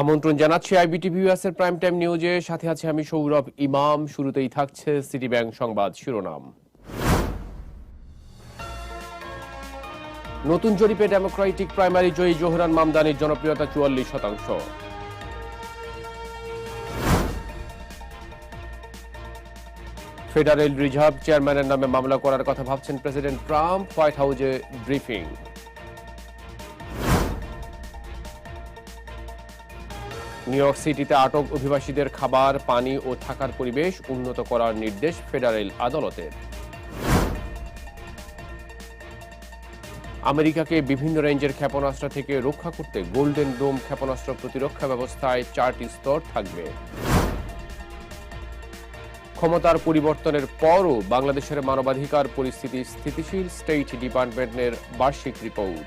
আমন্ত্রণ জানাচ্ছি আইবিটিভি এর প্রাইম টাইম নিউজে সাথে আছে আমি সৌরভ ইমাম। শুরুতেই থাকছে সিটি ব্যাংক সংবাদ শিরোনাম। নতুন জরিপে ডেমোক্রেটিক প্রাইমারি জয়ী জোহরান মামদানির জনপ্রিয়তা চুয়াল্লিশ শতাংশ। ফেডারেল রিজার্ভ চেয়ারম্যানের নামে মামলা করার কথা ভাবছেন প্রেসিডেন্ট ট্রাম্প হোয়াইট হাউসে ব্রিফিং নিউ ইয়র্ক সিটিতে আটক অভিবাসীদের খাবার, পানি ও থাকার পরিবেশ উন্নত করার নির্দেশ ফেডারেল আদালতের। আমেরিকাকে বিভিন্ন রেঞ্জের ক্ষেপণাস্ত্র থেকে রক্ষা করতে গোল্ডেন ডোম ক্ষেপণাস্ত্র প্রতিরক্ষা ব্যবস্থায় চারটি স্তর থাকবে। ক্ষমতার পরিবর্তনের পরও বাংলাদেশের মানবাধিকার পরিস্থিতি স্থিতিশীল স্টেট ডিপার্টমেন্টের বার্ষিক report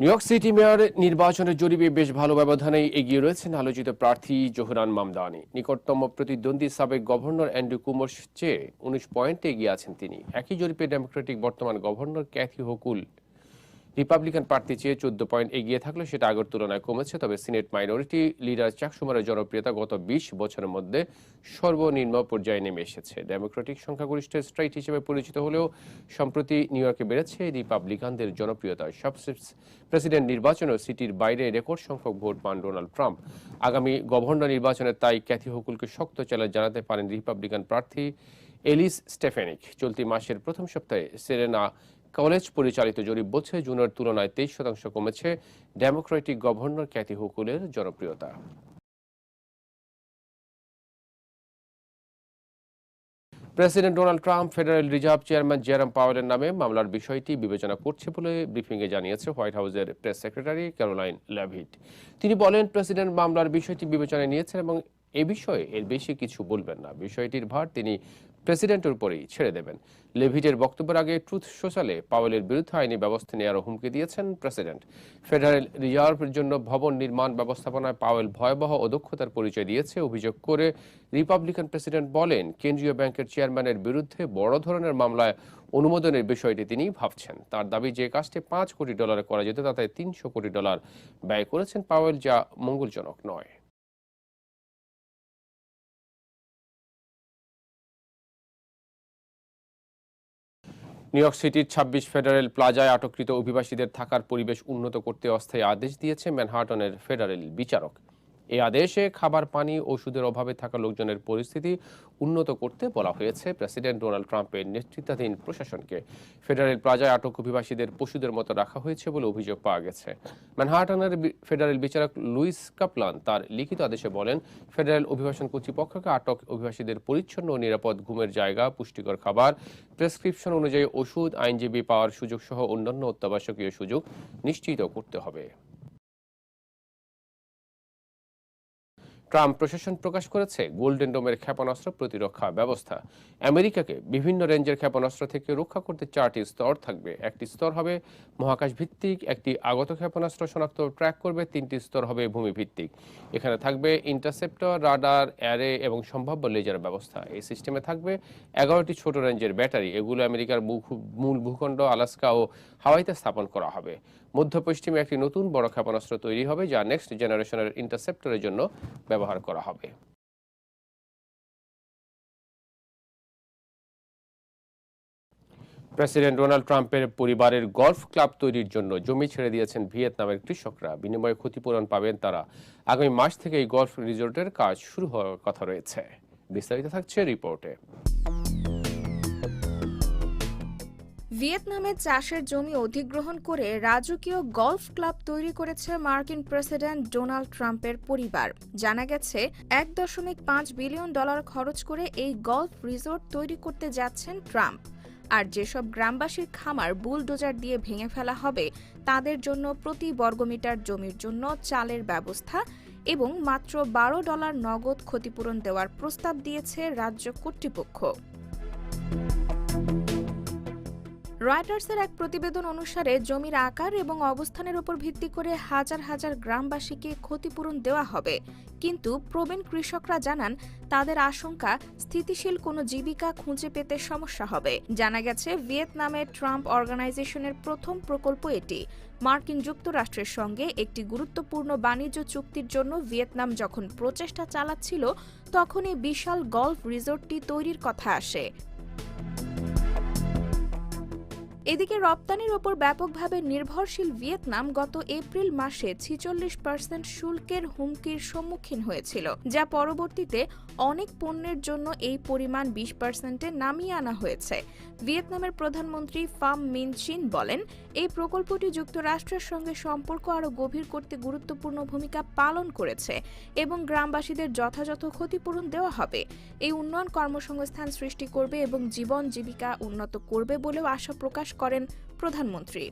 New York City mayor নির্বাচনের জরিপে বেশ ভালো ব্যবধানেই এগিয়ে রয়েছেন আলোচিত প্রার্থী জোহরান মামদানি। নিকটতম প্রতিদ্বন্দ্বী সাবেক গভর্নর অ্যান্ড্রু কুমোর চেয়ে উনিশ পয়েন্টে এগিয়ে আছেন তিনি। একই জরিপে ডেমোক্রেটিক বর্তমান গভর্নর ক্যাথি হকুল রিপাবলিকান প্রার্থী চেয়ে চোদ্দ পয়েন্ট এগিয়ে থাকলে সেটা আগের তুলনায় কমেছে, তবে সিনেট মাইনরিটি লিডার চাকসুমারের জনপ্রিয়তা গত বিশ বছরের মধ্যে সর্বনিম্ন পর্যায়ে নেমে এসেছে। ডেমোক্রেটিক সংখ্যাগরিষ্ঠ স্ট্রাইট হিসেবে পরিচিত হলেও সম্প্রতি নিউ ইয়র্কে বেড়েছে রিপাবলিকানদের জনপ্রিয়তা। সবশেষ প্রেসিডেন্ট নির্বাচনেও সিটির বাইরে রেকর্ড সংখ্যক ভোট পান ডোনাল্ড ট্রাম্প। আগামী গভর্নর নির্বাচনে তাই ক্যাথি হকুলকে শক্ত চ্যালেঞ্জ জানাতে পারেন রিপাবলিকান প্রার্থী এলিস স্টেফেনিক। চলতি মাসের প্রথম সপ্তাহে সেরেনা কলেজ পরিচালিত জরিপ বলছে, জুনের তুলনায় তেইশ শতাংশ কমেছে। ডেমোক্রেটিক গভর্নর ক্যাথি হুকুলের জনপ্রিয়তা। President Donald Trump, federal reserve chairman Jerome পাওয়েলের নামে মামলার বিষয়টি বিবেচনা করছে বলে ব্রিফিংয়ে জানিয়েছে হোয়াইট হাউসের প্রেস সেক্রেটারি ক্যারোলাইন ল্যাভিট। তিনি বলেন, প্রেসিডেন্ট মামলার বিষয়টি বিবেচনায় নিয়েছেন এবং এ বিষয়ে এর বেশি কিছু বলবেন না। বিষয়টির ভার তিনি প্রেসিডেন্টের উপরেই ছেড়ে দেবেন। লেভিটের বক্তব্যের আগে ট্রুথ সোশ্যালে পাওয়েলের বিরুদ্ধে আইনি ব্যবস্থা নেওয়ার হুমকি দিয়েছেন প্রেসিডেন্ট। ফেডারেল রিজার্ভের জন্য ভবন নির্মাণ ব্যবস্থাপনায় পাওয়েল ভয়াবহ অদক্ষতার পরিচয় দিয়েছে। অভিযোগ করে রিপাবলিকান প্রেসিডেন্ট বলেন, কেন্দ্রীয় ব্যাংকের চেয়ারম্যানের বিরুদ্ধে বড় ধরনের মামলায় অনুমোদনের বিষয়টি তিনি ভাবছেন। তার দাবি যে কাজটি পাঁচ কোটি ডলারে করা যেত, তাতে তিনশো কোটি ডলার ব্যয় করেছেন পাওয়েল, যা মঙ্গলজনক নয়। নিউ ইয়র্ক সিটির ছাব্বিশ ফেডারেল প্লাজায় আটককৃত অভিবাসীদের থাকার পরিবেশ উন্নত করতে অস্থায়ী আদেশ দিয়েছে ম্যানহাটনের ফেডারেল বিচারক। এই আদেশে খাবার, পানি, ওষুধের অভাবে থাকা লোকজনের পরিস্থিতি উন্নত করতে বলা হয়েছে। প্রেসিডেন্ট ডোনাল্ড ট্রাম্পের নেতৃত্বাধীন প্রশাসনকে ফেডারেল প্লাজায় আটক অভিবাসীদের পশুদের মতো রাখা হয়েছে বলে অভিযোগ পাওয়া গেছে। ম্যানহাটনের ফেডারেল বিচারক লুইস কাপলান তার লিখিত আদেশে বলেন, ফেডারেল অভিবাসন কর্তৃপক্ষকে আটক অভিবাসীদের পরিচ্ছন্ন ও নিরাপদ ঘুমের জায়গা, পুষ্টিকর খাবার, প্রেসক্রিপশন অনুযায়ী ওষুধ, আইনজীবী পাওয়ার সুযোগ সহ অন্যান্য অত্যাবশ্যকীয় সুযোগ নিশ্চিত করতে হবে। ট্রাম্প প্রশাসন প্রকাশ করেছে গোল্ডেন ডোমের ক্ষেপণাস্ত্র প্রতিরক্ষা ব্যবস্থা। আমেরিকাকে বিভিন্ন রেঞ্জের ক্ষেপণাস্ত্র থেকে রক্ষা করতে চারটি স্তর থাকবে। একটি স্তর হবে মহাকাশ ভিত্তিক একটি আগত ক্ষেপণাস্ত্র শনাক্ত ট্র্যাক করবে, তিনটি স্তর হবে ভূমি ভিত্তিক এখানে থাকবে ইন্টারসেপ্টর, রাডার, অ্যারে এবং সম্ভাব্য লেজার ব্যবস্থা। এই সিস্টেমে থাকবে এগারোটি ছোট রেঞ্জের ব্যাটারি। এগুলো আমেরিকার মূল ভূখণ্ড, আলাস্কা ও হাওয়াইতে স্থাপন করা হবে। মধ্য পশ্চিমে একটি নতুন বড় ক্ষেপণাস্ত্র তৈরি হবে, যা নেক্সট জেনারেশনের ইন্টারসেপ্টরের জন্য ব্যবহার করা হবে। প্রেসিডেন্ট ডোনাল্ড ট্রাম্পের পরিবারের গলফ ক্লাব তৈরির জন্য জমি ছেড়ে দিয়েছেন ভিয়েতনামের কৃষকরা। বিনিময়ে ক্ষতিপূরণ পাবেন তারা। আগামী মাস থেকে এই গলফ রিসোর্টের কাজ শুরু হওয়ার কথা রয়েছে। বিস্তারিত থাকছে রিপোর্টে। ভিয়েতনামে চাষের জমি অধিগ্রহণ করে রাজকীয় গলফ ক্লাব তৈরি করেছে মার্কিন প্রেসিডেন্ট ডোনাল্ড ট্রাম্পের পরিবার। জানা গেছে, এক দশমিক পাঁচ বিলিয়ন ডলার খরচ করে এই গলফ রিসোর্ট তৈরি করতে যাচ্ছেন ট্রাম্প। আর যেসব গ্রামবাসীর খামার বুলডোজার দিয়ে ভেঙে ফেলা হবে, তাদের জন্য প্রতি বর্গমিটার জমির জন্য চালের ব্যবস্থা এবং মাত্র বারো ডলার নগদ ক্ষতিপূরণ দেওয়ার প্রস্তাব দিয়েছে রাজ্য কর্তৃপক্ষ। রয়টার্সের এক প্রতিবেদন অনুসারে জমির আকার এবং অবস্থানের উপর ভিত্তি করে হাজার হাজার গ্রামবাসীকে ক্ষতিপূরণ দেওয়া হবে। কিন্তু প্রবীণ কৃষকরা জানান, তাদের আশঙ্কা, স্থিতিশীল কোনো জীবিকা খুঁজে পেতে সমস্যা হবে। জানা গেছে, ভিয়েতনামের ট্রাম্প অর্গানাইজেশনের প্রথম প্রকল্প এটি। মার্কিন যুক্তরাষ্ট্রের সঙ্গে একটি গুরুত্বপূর্ণ বাণিজ্য চুক্তির জন্য ভিয়েতনাম যখন প্রচেষ্টা চালাচ্ছিল, তখনই বিশাল গলফ রিসোর্টটি তৈরির কথা আসে। এদিকে রপ্তানির ওপর ব্যাপকভাবে নির্ভরশীল ভিয়েতনাম গত এপ্রিল মাসে ছিচল্লিশ পার্সেন্ট শুল্কের হুমকির সম্মুখীন হয়েছিল, যা পরবর্তীতে অনেক পণ্যের জন্য এই পরিমাণ বিশ পার্সেন্টে নামিয়ে আনা হয়েছে। ভিয়েতনামের প্রধানমন্ত্রী ফাম মিন চিন বলেন, এই প্রকল্পটি যুক্তরাষ্ট্রের সঙ্গে সম্পর্ক আরও গভীর করতে গুরুত্বপূর্ণ ভূমিকা পালন করেছে এবং গ্রামবাসীদের যথাযথ ক্ষতিপূরণ দেওয়া হবে। এই উন্নয়ন কর্মসংস্থান সৃষ্টি করবে এবং জীবন জীবিকা উন্নত করবে বলেও আশা প্রকাশ করেন প্রধানমন্ত্রী।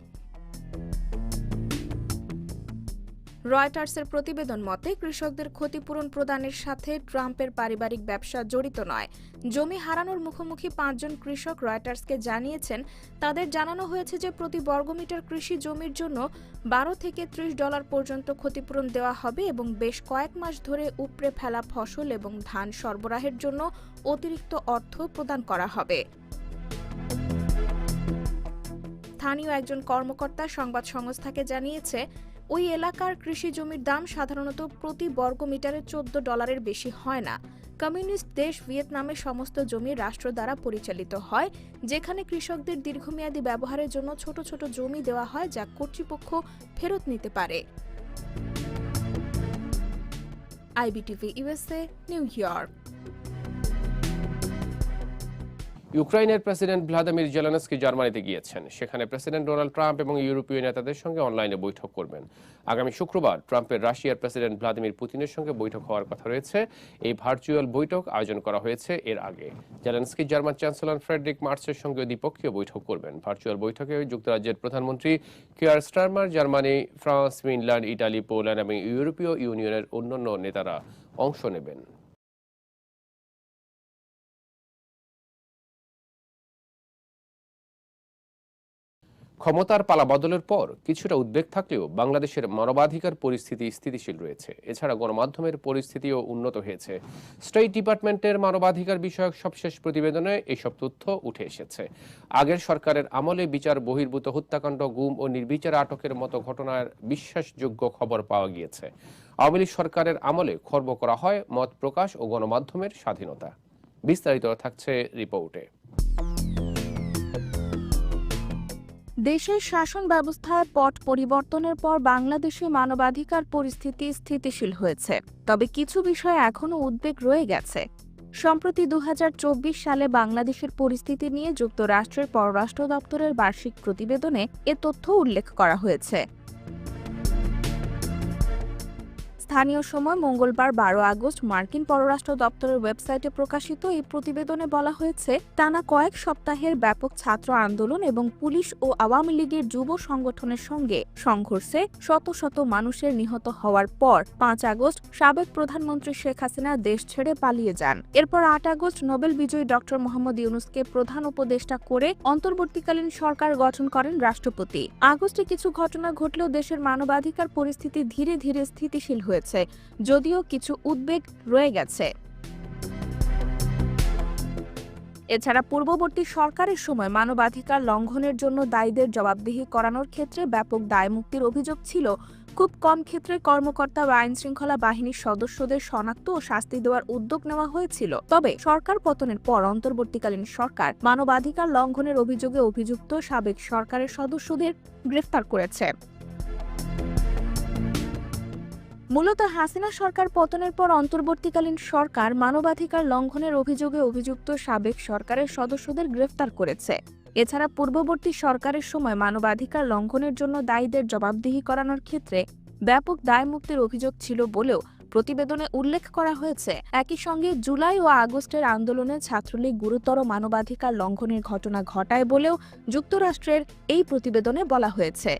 রয়টার্সের প্রতিবেদন মতে, কৃষকদের ক্ষতিপূরণ প্রদানের সাথে ট্রাম্পের পারিবারিক ব্যবসা জড়িত নয়। জমি হারানোর মুখোমুখি পাঁচজন কৃষক রয়টার্সকে জানিয়েছেন, তাদের জানানো হয়েছে যে প্রতি বর্গমিটার কৃষি জমির জন্য বারো থেকে ত্রিশ ডলার পর্যন্ত ক্ষতিপূরণ দেওয়া হবে এবং বেশ কয়েক মাস ধরে উপড়ে ফেলা ফসল এবং ধান সরবরাহের জন্য অতিরিক্ত অর্থ প্রদান করা হবে। স্থানীয় একজন কর্মকর্তা সংবাদ সংস্থাকে জানিয়েছে, ওই এলাকার কৃষি জমির দাম সাধারণত প্রতি বর্গ মিটারে চোদ্দ ডলারের বেশি হয় না। কমিউনিস্ট দেশ ভিয়েতনামের সমস্ত জমি রাষ্ট্র দ্বারা পরিচালিত হয়, যেখানে কৃষকদের দীর্ঘমেয়াদী ব্যবহারের জন্য ছোট ছোট জমি দেওয়া হয় যা কর্তৃপক্ষ ফেরত নিতে পারে। IBTV USA New York. ইউক্রাইনের president Vladimir Zelensky জার্মানিতে গিয়েছেন। সেখানে প্রেসিডেন্ট ডোনাল্ড ট্রাম্প এবং ইউরোপীয় নেতাদের সঙ্গে অনলাইনে বৈঠক করবেন। আগামী শুক্রবার ট্রাম্পের রাশিয়ার প্রেসিডেন্ট ভ্লাদিমির পুতিনের সঙ্গে বৈঠক হওয়ার কথা রয়েছে। এই ভার্চুয়াল বৈঠক আয়োজন করা হয়েছে এর আগে। জেলেনস্কি জার্মান চ্যান্সেলর ফ্রেডরিক মার্চের সঙ্গে দ্বিপক্ষীয় বৈঠক করবেন। ভার্চুয়াল বৈঠকে যুক্তরাজ্যের প্রধানমন্ত্রী Keir Starmer, Germany, France, Finland, Italy, Poland এবং ইউরোপীয় ইউনিয়নের অন্যান্য নেতারা অংশ নেবেন। ক্ষমতার পালা বদলের পর কিছুটা উদ্বেগ থাকলেও বাংলাদেশের মানবাধিকার পরিস্থিতি স্থিতিশীল রয়েছে। এছাড়া গণমাধ্যমের পরিস্থিতিও উন্নত হয়েছে। স্টেট ডিপার্টমেন্টের মানবাধিকার বিষয়ক সবশেষ প্রতিবেদনে এসব তথ্য উঠে এসেছে। আগের সরকারের আমলে বিচার বহির্ভূত হত্যাকাণ্ড, গুম ও নির্বিচার আটকের মতো ঘটনার বিশ্বাসযোগ্য খবর পাওয়া গিয়েছে। আওয়ামী লীগ সরকারের আমলে খর্ব করা হয় মত প্রকাশ ও গণমাধ্যমের স্বাধীনতা। বিস্তারিত থাকছে রিপোর্টে। দেশের শাসন ব্যবস্থায় পট পরিবর্তনের পর বাংলাদেশে মানবাধিকার পরিস্থিতি স্থিতিশীল হয়েছে। তবে কিছু বিষয়ে এখনও উদ্বেগ রয়ে গেছে। সম্প্রতি দু হাজার চব্বিশ সালে বাংলাদেশের পরিস্থিতি নিয়ে যুক্তরাষ্ট্রের পররাষ্ট্র দপ্তরের বার্ষিক প্রতিবেদনে এ তথ্য উল্লেখ করা হয়েছে। স্থানীয় সময় মঙ্গলবার বারো আগস্ট মার্কিন পররাষ্ট্র দপ্তরের ওয়েবসাইটে প্রকাশিত এই প্রতিবেদনে বলা হয়েছে, টানা কয়েক সপ্তাহের ব্যাপক ছাত্র আন্দোলন এবং পুলিশ ও আওয়ামী লীগের যুব সংগঠনের সঙ্গে সংঘর্ষে শত শত মানুষের নিহত হওয়ার পর পাঁচ আগস্ট সাবেক প্রধানমন্ত্রী শেখ হাসিনা দেশ ছেড়ে পালিয়ে যান। এরপর আট আগস্ট নোবেল বিজয়ী ডক্টর মোহাম্মদ ইউনুসকে প্রধান উপদেষ্টা করে অন্তর্বর্তীকালীন সরকার গঠন করেন রাষ্ট্রপতি। আগস্টে কিছু ঘটনা ঘটলেও দেশের মানবাধিকার পরিস্থিতি ধীরে ধীরে স্থিতিশীল হয়েছে যদিও কিছু উদ্বেগ রয়ে গেছে। এছাড়া পূর্ববর্তী সরকারের সময় মানবাধিকার লঙ্ঘনের জন্য দায়ীদের জবাবদিহি করানোর ক্ষেত্রে ব্যাপক দায়মুক্তির অভিযোগ ছিল। খুব কম ক্ষেত্রে কর্মকর্তা বা আইন শৃঙ্খলা বাহিনীর সদস্যদের শনাক্ত ও শাস্তি দেওয়ার উদ্যোগ নেওয়া হয়েছিল। তবে সরকার পতনের পর অন্তর্বর্তীকালীন সরকার মানবাধিকার লঙ্ঘনের অভিযোগে অভিযুক্ত সাবেক সরকারের সদস্যদের গ্রেফতার করেছে। মূলত হাসিনা সরকার পতনের পর অন্তর্বর্তীকালীন সরকার মানবাধিকার লঙ্ঘনের অভিযোগে অভিযুক্ত সাবেক সরকারের সদস্যদের গ্রেফতার করেছে। এছাড়া পূর্ববর্তী সরকারের সময় মানবাধিকার লঙ্ঘনের জন্য দায়ীদের জবাবদিহি করানোর ক্ষেত্রে ব্যাপক দায়মুক্তির অভিযোগ ছিল বলেও প্রতিবেদনে উল্লেখ করা হয়েছে। একই সঙ্গে জুলাই ও আগস্টের আন্দোলনে ছাত্রলীগ গুরুতর মানবাধিকার লঙ্ঘনের ঘটনা ঘটায় বলেও যুক্তরাষ্ট্রের এই প্রতিবেদনে বলা হয়েছে।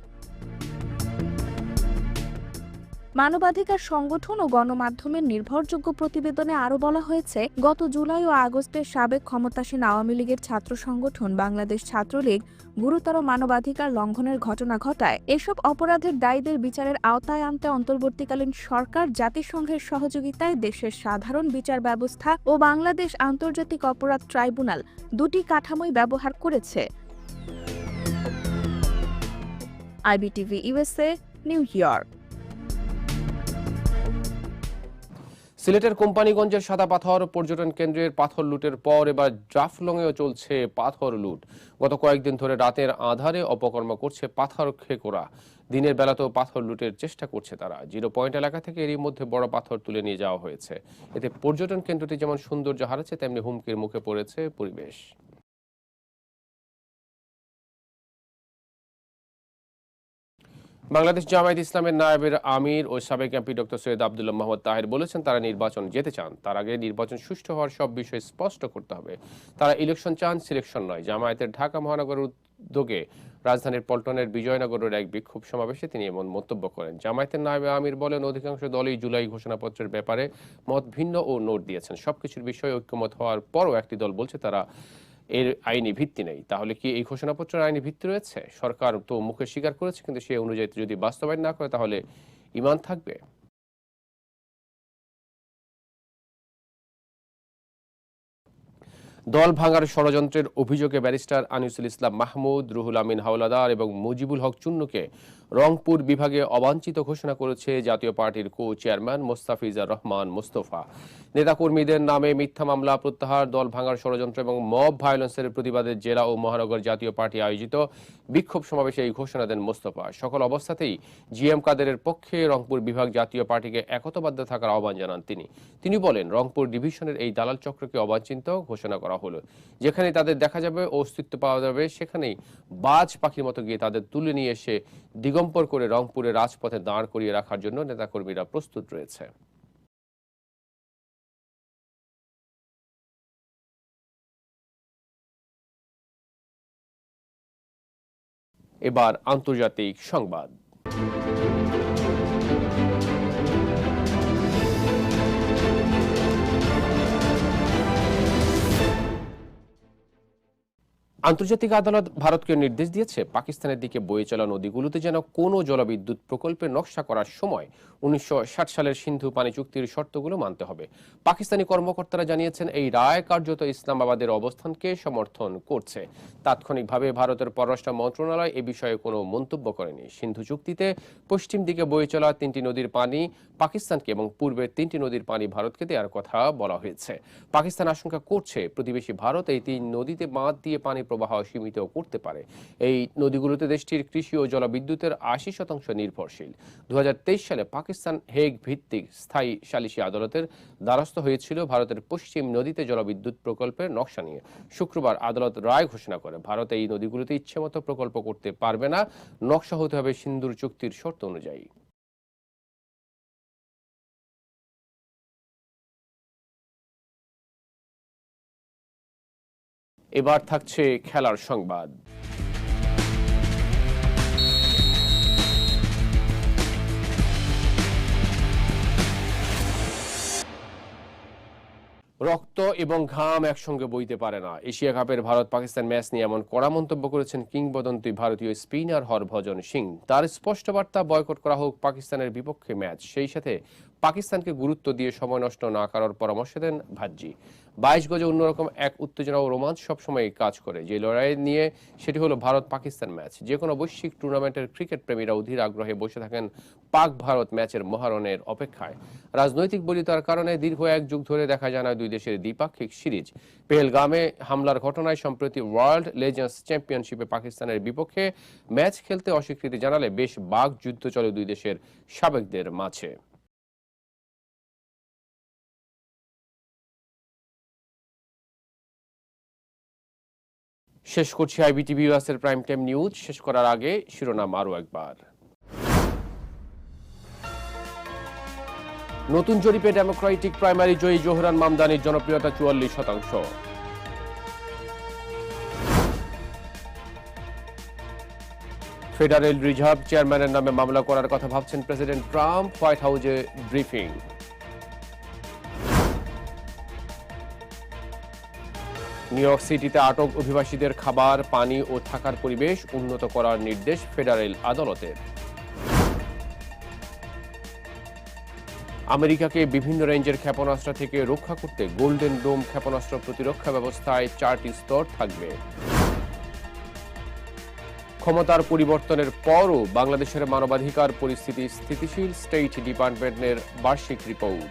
মানবাধিকার সংগঠন ও গণমাধ্যমের নির্ভরযোগ্য প্রতিবেদনে আরও বলা হয়েছে, গত জুলাই ও আগস্টে সাবেক ক্ষমতাসীন আওয়ামী লীগের ছাত্র সংগঠন বাংলাদেশ ছাত্রলীগ গুরুতর মানবাধিকার লঙ্ঘনের ঘটনা ঘটায়। এসব অপরাধের দায়ীদের বিচারের আওতায় আনতে অন্তর্বর্তীকালীন সরকার, জাতিসংঘের সহযোগিতায় দেশের সাধারণ বিচার ব্যবস্থা ও বাংলাদেশ আন্তর্জাতিক অপরাধ ট্রাইব্যুনাল দুটি কাঠামোই ব্যবহার করেছে। IBTV USA New York. সিলেটের কোম্পানিগঞ্জের সাদা পাথর পর্যটন কেন্দ্রের পাথর লুটের পর এবার জাফলংয়েও চলছে পাথর লুট। গত কয়েকদিন ধরে রাতের আধারে অপকর্ম করছে পাথর খেকোরা দিনের বেলাতেও পাথর লুটের চেষ্টা করছে তারা। জিরো পয়েন্ট এলাকা থেকে এরই মধ্যে বড় পাথর তুলে নিয়ে যাওয়া হয়েছে। এতে পর্যটন কেন্দ্রটি যেমন সৌন্দর্য হারাচ্ছে, তেমনি হুমকির মুখে পড়েছে পরিবেশ। বাংলাদেশ জামায়াত ইসলামের নায়েবের আমির ও সাবেক এমপি ডক্টর সৈয়দ আবদুল্লাহ মোহাম্মদ তাহের বলেছেন, তারা নির্বাচন যেতে চান। তার আগে নির্বাচন সুষ্ঠু হওয়ার সব বিষয় স্পষ্ট করতে হবে। তারা ইলেকশন চান সিলেকশন নয়। জামায়াতের ঢাকা মহানগরের উদ্যোগে রাজধানীর পল্টনের বিজয়নগরের এক বিক্ষোভ সমাবেশে তিনি এমন মন্তব্য করেন। জামায়াতের নায়েবে আমির বলেন, অধিকাংশ দলই জুলাই ঘোষণাপত্রের ব্যাপারে মত ভিন্ন ও নোট দিয়েছেন। সবকিছুর বিষয়ে ঐক্যমত হওয়ার পরও একটি দল বলছে, তারা এর আইনি ভিত্তি নেই। তাহলে কি এই ঘোষণাপত্রের আইনি ভিত্তি রয়েছে? সরকার তো মুখে স্বীকার করেছে, কিন্তু সেই অনুযায়ী যদি বাস্তবায়ন না করে, তাহলে ইমান থাকবে? দল ভাঙার ষড়যন্ত্রের অভিযোগে ব্যারিস্টার আনিসুল ইসলাম মাহমুদ, রুহুল আমিন হাওলাদার এবং মুজিবুল হক চুন্নুকে রংপুর বিভাগে অবাঞ্ছিত ঘোষণা করেছে জাতীয় পার্টির কো চেয়ারম্যান মোস্তাফিজার রহমান মোস্তফা। নেতাকর্মীদের নামে মিথ্যা মামলা, প্রত্যাহার, দল ভাঙার ষড়যন্ত্র এবং মব ভায়োলেন্সের প্রতিবাদে জেলা ও মহানগর জাতীয় পার্টি আয়োজিত বিক্ষোভ সমাবেশে এই ঘোষণা দেন মোস্তফা। সকল অবস্থাতেই জিএম কাদেরের পক্ষে রংপুর বিভাগ জাতীয় পার্টিকে একতাবদ্ধ থাকার আহ্বান জানান তিনি। তিনি বলেন, রংপুর ডিভিশনের এই দালাল চক্রকে অবাঞ্ছিত ঘোষণা করা হলো। যেখানে তাদের দেখা যাবে, অস্তিত্ব পাওয়া যাবে, সেখানেই বাজ পাখির মতো গিয়ে তাদের তুলে নিয়ে এসে দিগম্বর করে রংপুরে রাজপথে দাঁড় করিয়ে রাখার জন্য নেতাকর্মীরা প্রস্তুত রয়েছে। এবার আন্তর্জাতিক সংবাদ। আন্তর্জাতিক আদালত ভারতকে নির্দেশ দিয়েছে, পাকিস্তানের দিকে বয়ে চলা নদীগুলোতে যেন কোনো জলবিদ্যুৎ প্রকল্পের নকশা করার সময় উনিশশো ষাট সালের সিন্ধু পানি চুক্তির শর্তগুলো মানতে হবে। পাকিস্তানি কর্মকর্তারা জানিয়েছেন, এই রায় কার্যত ইসলামাবাদের অবস্থানকে সমর্থন করছে। তাৎক্ষণিকভাবে ভারতের পররাষ্ট্র মন্ত্রণালয় এ বিষয়ে কোনো মন্তব্য করেনি। সিন্ধু চুক্তিতে পশ্চিম দিকে বয়ে চলা তিনটি নদীর পানি পাকিস্তানকে এবং পূর্বের তিনটি নদীর পানি ভারতকে দেওয়ার কথা বলা হয়েছে। পাকিস্তান আশঙ্কা করছে, প্রতিবেশী ভারত এই তিন নদীতে বাঁধ দিয়ে পানি প্রবাহ সীমিত করতে পারে। এই নদীগুলোতে দেশটির কৃষি ও জলবিদ্যুতের আশি শতাংশ নির্ভরশীল। দু হাজার তেইশ সালে পাকিস্তান হেগ ভিত্তিক স্থায়ী সালিসি আদালতের দ্বারস্থ হয়েছিল ভারতের পশ্চিম নদীতে জলবিদ্যুৎ প্রকল্পের নকশা নিয়ে। শুক্রবার আদালত রায় ঘোষণা করে, ভারত এই নদীগুলোতে ইচ্ছেমতো প্রকল্প করতে পারবে না, নকশা হতে হবে সিন্ধুর চুক্তির শর্ত অনুযায়ী। এবার থাকছে খেলার সংবাদ। রক্ত এবং ঘাম একসঙ্গে বইতে পারে না। এশিয়া কাপের ভারত পাকিস্তান ম্যাচ নিয়ে এমন কড়া মন্তব্য করেছেন কিংবদন্তি ভারতীয় স্পিনার হরভজন সিং। তার স্পষ্ট বার্তা বয়কট করা হোক পাকিস্তানের বিপক্ষে ম্যাচ। সেই সাথে পাকিস্তানকে গুরুত্ব দিয়ে সময় নষ্ট না করার পরামর্শ দেন ভাজ্জি। বাইশ গজে অন্যরকম এক উত্তেজনা ও রোমাঞ্চ সবসময় কাজ করে। যে লড়াই নিয়ে সেটি হলো ভারত পাকিস্তান ম্যাচ। যে কোনো বৈশ্বিক টুর্নামেন্টের ক্রিকেট প্রেমীরা অধীর আগ্রহে বসে থাকেন পাক ভারত ম্যাচের মহারণের অপেক্ষায়। রাজনৈতিক বলিতার কারণে দীর্ঘ এক যুগ ধরে দেখা যায় না দুই দেশের দ্বিপাক্ষিক সিরিজ। পেহেলগামে হামলার ঘটনায় সম্প্রতি ওয়ার্ল্ড লেজেন্ডস চ্যাম্পিয়নশিপে পাকিস্তানের বিপক্ষে ম্যাচ খেলতে অস্বীকৃতি জানালে বেশ বাঘ যুদ্ধ চলে দুই দেশের সাবেকদের মাঝে। শেষ করছি আইবিটিভি ইউএসের প্রাইম টাইম নিউজ শেষ করার আগে শিরোনাম আরও একবার। নতুন জরিপে ডেমোক্রেটিক প্রাইমারি জয়ী জোহরান মামদানির জনপ্রিয়তা চুয়াল্লিশ শতাংশ। ফেডারেল রিজার্ভ চেয়ারম্যানের নামে মামলা করার কথা ভাবছেন প্রেসিডেন্ট ট্রাম্প হোয়াইট হাউসে ব্রিফিং নিউ ইয়র্ক সিটিতে আটক অভিবাসীদের খাবার, পানি ও থাকার পরিবেশ উন্নত করার নির্দেশ ফেডারেল আদালতের। আমেরিকাকে বিভিন্ন রেঞ্জের ক্ষেপণাস্ত্র থেকে রক্ষা করতে গোল্ডেন ডোম ক্ষেপণাস্ত্র প্রতিরক্ষা ব্যবস্থায় চারটি স্তর থাকবে। ক্ষমতার পরিবর্তনের পরও বাংলাদেশের মানবাধিকার পরিস্থিতি স্থিতিশীল স্টেট ডিপার্টমেন্টের বার্ষিক রিপোর্ট